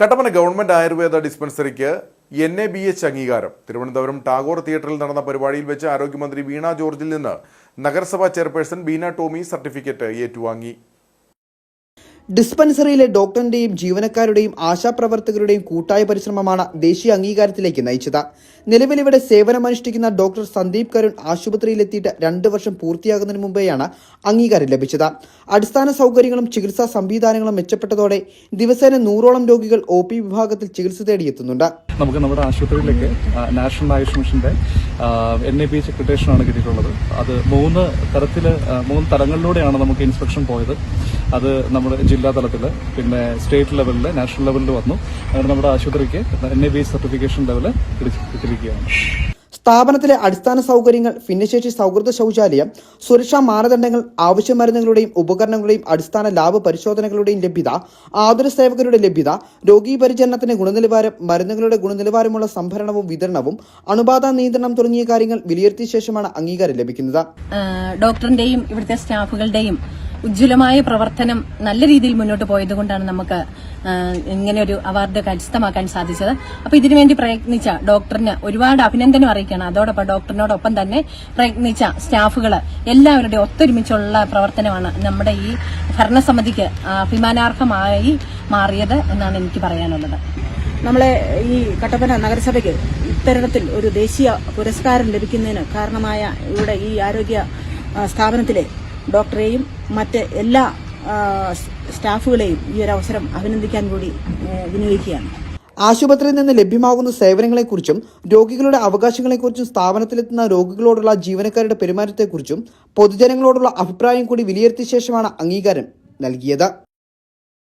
Kattappana government Ayurveda ഡിസ്പെൻസറിക്ക് N A B H അംഗീകാരം. തിരുവനന്തപുരം ടാഗോർ തിയേറ്ററിൽ നടന്ന പരിപാടിയിൽ വെച്ച് ആരോഗ്യമന്ത്രി വീണ ജോർജിൽ നിന്ന് നഗരസഭാ ചെയർപേഴ്സൺ ബീന ടോമി സർട്ടിഫിക്കറ്റ് ഏറ്റുവാങ്ങി. ഡിസ്പെൻസറിയിലെ ഡോക്ടറിന്റെയും ജീവനക്കാരുടെയും ആശാപ്രവർത്തകരുടെയും കൂട്ടായ പരിശ്രമമാണ് ദേശീയ അംഗീകാരത്തിലേക്ക് നയിച്ചത്. നിലവിൽ ഇവിടെ സേവനമനുഷ്ഠിക്കുന്ന ഡോക്ടർ സന്ദീപ് കരുൺ ആശുപത്രിയിലെത്തിയിട്ട് രണ്ട് വർഷം പൂർത്തിയാകുന്നതിന് മുമ്പേയാണ് അംഗീകാരം ലഭിച്ചത്. അടിസ്ഥാന സൗകര്യങ്ങളും ചികിത്സാ സംവിധാനങ്ങളും മെച്ചപ്പെട്ടതോടെ ദിവസേന നൂറോളം രോഗികൾ ഒ വിഭാഗത്തിൽ ചികിത്സ തേടിയെത്തുന്നുണ്ട്. നമുക്ക് നമ്മുടെ ആശുപത്രിയിലേക്ക് നാഷണൽ ആയുഷ് മിഷന്റെ എൻ എ പി സെക്രട്ടേഷനാണ് കിട്ടിയിട്ടുള്ളത്. അത് മൂന്ന് തരത്തിൽ മൂന്ന് തലങ്ങളിലൂടെയാണ് നമുക്ക് ഇൻസ്പെക്ഷൻ പോയത്. അത് നമ്മുടെ ജില്ലാ തലത്തിൽ പിന്നെ സ്റ്റേറ്റ് ലെവലിൽ നാഷണൽ ലെവലിൽ വന്നു. അങ്ങനെ നമ്മുടെ ആശുപത്രിക്ക് N A B certification level കിട്ടിയിരിക്കുകയാണ് സ്ഥാപനത്തിലെ അടിസ്ഥാന സൗകര്യങ്ങൾ ഭിന്നശേഷി സൗഹൃദ ശൗചാലയം സുരക്ഷാ മാനദണ്ഡങ്ങൾ ആവശ്യ മരുന്നുകളുടെയും ഉപകരണങ്ങളുടെയും അടിസ്ഥാന ലാഭ പരിശോധനകളുടെയും ലഭ്യത ആതുര സേവകരുടെ ലഭ്യത രോഗീ പരിചരണത്തിന്റെ ഗുണനിലവാരം മരുന്നുകളുടെ ഗുണനിലവാരമുള്ള സംഭരണവും വിതരണവും അണുബാധ നിയന്ത്രണം തുടങ്ങിയ കാര്യങ്ങൾ വിലയിരുത്തിയ ശേഷമാണ് അംഗീകാരം ലഭിക്കുന്നത്. ഡോക്ടറിന്റെയും ഇവിടുത്തെ സ്റ്റാഫുകളുടെയും ഉജ്ജ്വലമായ പ്രവർത്തനം നല്ല രീതിയിൽ മുന്നോട്ട് പോയതുകൊണ്ടാണ് നമുക്ക് ഇങ്ങനെ ഒരു അവാർഡ് കരസ്ഥമാക്കാൻ സാധിച്ചത്. അപ്പൊ ഇതിനുവേണ്ടി പ്രയത്നിച്ച ഡോക്ടറിന് ഒരുപാട് അഭിനന്ദനം അറിയിക്കണം അതോടൊപ്പം ഡോക്ടറിനോടൊപ്പം തന്നെ പ്രയത്നിച്ച സ്റ്റാഫുകൾ എല്ലാവരുടെയും ഒത്തൊരുമിച്ചുള്ള പ്രവർത്തനമാണ് നമ്മുടെ ഈ ഭരണസമിതിക്ക് അഭിമാനാർഹമായി മാറിയത് എന്നാണ് എനിക്ക് പറയാനുള്ളത്. നമ്മളെ ഈ കട്ടപ്പന നഗരസഭയ്ക്ക് ഇത്തരത്തിൽ ഒരു ദേശീയ പുരസ്കാരം ലഭിക്കുന്നതിന് കാരണമായ ഇവിടെ ഈ ആരോഗ്യ സ്ഥാപനത്തിലെ ഡോക്ടറെയും മറ്റ് എല്ലാ സ്റ്റാഫുകളെയും ഈ ഒരു അവസരം അഭിനന്ദിക്കാൻ കൂടി വിനിയോഗിക്കുകയാണ്. ആശുപത്രിയിൽ നിന്ന് ലഭ്യമാകുന്ന സേവനങ്ങളെക്കുറിച്ചും രോഗികളുടെ അവകാശങ്ങളെക്കുറിച്ചും സ്ഥാപനത്തിലെത്തുന്ന രോഗികളോടുള്ള ജീവനക്കാരുടെ പെരുമാറ്റത്തെക്കുറിച്ചും പൊതുജനങ്ങളോടുള്ള അഭിപ്രായം കൂടി വിലയിരുത്തിയ ശേഷമാണ് അംഗീകാരം നൽകിയത്.